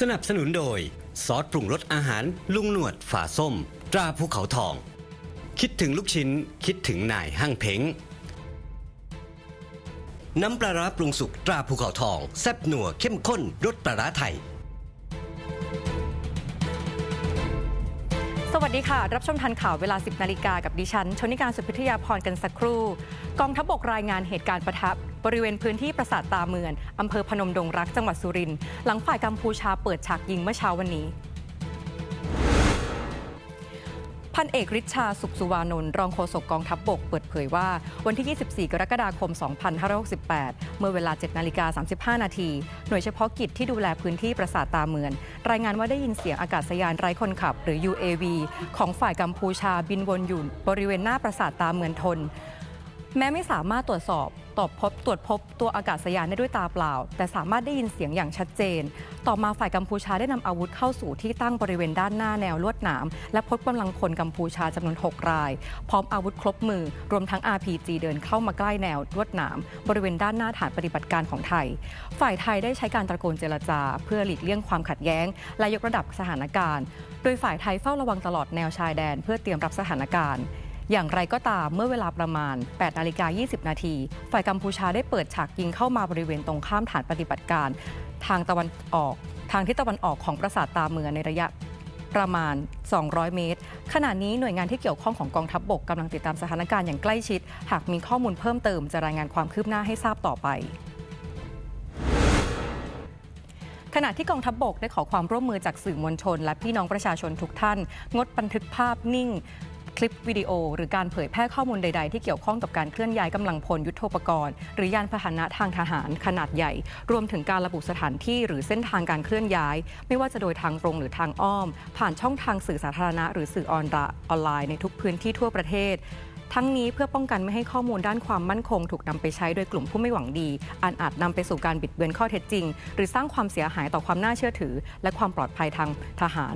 สนับสนุนโดย ซอสปรุงรสอาหารลุงหนวดฝาส้ม ตราภูเขาทอง คิดถึงลูกชิ้น คิดถึงนายห้างเพ้ง น้ำปลาร้าปรุงสุกตราภูเขาทอง แซ่บหนัวเข้มข้นรสปลาร้าไทย สวัสดีค่ะ รับชมทันข่าวเวลา 10 นาฬิกากับดิฉัน ชนิการสุพิทยาพรกันสักครู่ กองทัพบกรายงานเหตุการณ์ประทับบริเวณพื้นที่ปราสาทตาเมือนอำเภอพนมดงรักจังหวัดสุรินทร์หลังฝ่ายกัมพูชาเปิดฉากยิงเมื่อเช้าวันนี้ พันเอกริชชาสุขสุวานนท์รองโฆษกกองทัพบบกเปิดเผยว่า วันที่ 24 กรกฎาคม 2568 เมื่อเวลา 7 นาฬิกา 35 นาที หน่วยเฉพาะกิจที่ดูแลพื้นที่ปราสาทตาเมือน รายงานว่าได้ยินเสียงอากาศยานไร้คนขับ หรือ UAV ของฝ่ายกัมพูชาบินวนอยู่บริเวณหน้าปราสาทตาเมือนทน แม้ไม่สามารถตรวจสอบตอบพบตรวจพบตัวอากาศยานได้ด้วยตาเปล่า แต่สามารถได้ยินเสียงอย่างชัดเจน ต่อมาฝ่ายกัมพูชาได้นำอาวุธเข้าสู่ที่ตั้งบริเวณด้านหน้าแนวลวดหนาม และพบกำลังพลกัมพูชาจำนวน 6 ราย พร้อมอาวุธครบมือ รวมทั้ง RPG เดินเข้ามาใกล้แนวลวดหนาม บริเวณด้านหน้าฐานปฏิบัติการของไทย ฝ่ายไทยได้ใช้การตะโกนเจรจา เพื่อหลีกเลี่ยงความขัดแย้ง และยกระดับสถานการณ์ โดยฝ่ายไทยเฝ้าระวังตลอดแนวชายแดน เพื่อเตรียมรับสถานการณ์ อย่างไรก็ตามเมื่อเวลาประมาณ8นาฬิกา20 นาที ฝ่ายกัมพูชาได้เปิดฉากยิงเข้ามาบริเวณตรงข้ามฐานปฏิบัติการ ทางตะวันออก ทางทิศตะวันออกของปราสาทตาเมืองในระยะประมาณ 200 เมตร ขณะนี้หน่วยงานที่เกี่ยวข้องของกองทัพบบกกำลังติดตามสถานการณ์อย่างใกล้ชิด หากมีข้อมูลเพิ่มเติมจะรายงานความคืบหน้าให้ทราบต่อไปขณะที่กองทัพบบกได้ขอความร่วมมือจากสื่อมวลชน และพี่น้องประชาชนทุกท่าน งดบันทึกภาพนิ่ง ลิปวิดีโอ หรือการเผยแพร่ข้อมูลใด ๆ ที่เกี่ยวข้องกับการเคลื่อนย้ายกำลังพลยุทโธปกรณ์ หรือยานพาหนะทางทหารขนาดใหญ่ รวมถึงการระบุสถานที่หรือเส้นทางการเคลื่อนย้าย ไม่ว่าจะโดยทางตรงหรือทางอ้อม ผ่านช่องทางสื่อสาธารณะ หรือสื่อออนไลน์ในทุกพื้นที่ทั่วประเทศทั้งนี้เพื่อป้องกันไม่ให้ข้อมูลด้านความมั่นคง ถูกนำไปใช้โดยกลุ่มผู้ไม่หวังดีอันอาจนำไปสู่การบิดเบือนข้อเท็จจริง หรือสร้างความเสียหายต่อความน่าเชื่อถือ และความปลอดภัยทางทหาร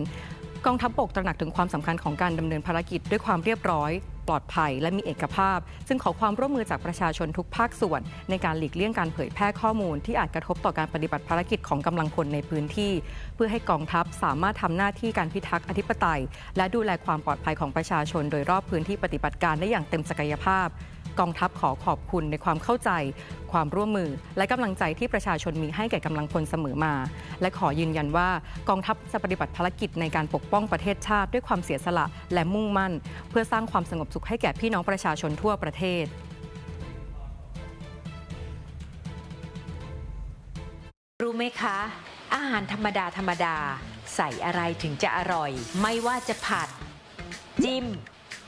กองทัพบบกตระหนักถึงความสำคัญของการดำเนินภารกิจด้วยความเรียบร้อย ปลอดภัย และมีเอกภาพ ซึ่งขอความร่วมมือจากประชาชนทุกภาคส่วน ในการหลีกเลี่ยงการเผยแพร่ข้อมูล ที่อาจกระทบต่อการปฏิบัติภารกิจของกำลังพลในพื้นที่ เพื่อให้กองทัพสามารถทำหน้าที่การพิทักษ์อธิปไตย และดูแลความปลอดภัยของประชาชน โดยรอบพื้นที่ปฏิบัติการได้อย่างเต็มศักยภาพ กองทัพขอขอบคุณในความเข้าใจ ความร่วมมือ และกำลังใจที่ประชาชนมีให้แก่กำลังพลเสมอมา และขอยืนยันว่ากองทัพจะปฏิบัติภารกิจในการปกป้องประเทศชาติด้วยความเสียสละและมุ่งมั่น เพื่อสร้างความสงบสุขให้แก่พี่น้องประชาชนทั่วประเทศรู้ไหมคะ อาหารธรรมดาธรรมดา ใส่อะไรถึงจะอร่อย ไม่ว่าจะผัด จิ้ม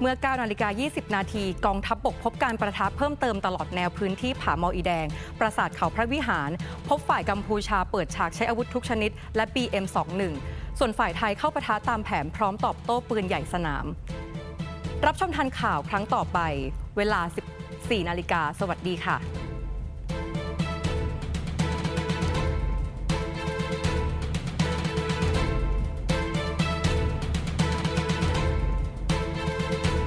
เมื่อ9นาฬิกา 20 นาที กองทัพบบกพบการประทับเพิ่มเติมตลอดแนวพื้นที่ผาเมออีแดง ปราสาทเขาพระวิหาร พบฝ่ายกัมพูชาเปิดฉากใช้อาวุธทุกชนิด และ BM21 ส่วนฝ่ายไทยเข้าประทะตามแผนพร้อมตอบโต้ปืนใหญ่สนาม รับชมทันข่าวครั้งต่อไป เวลา 14 นาฬิกา สวัสดีค่ะ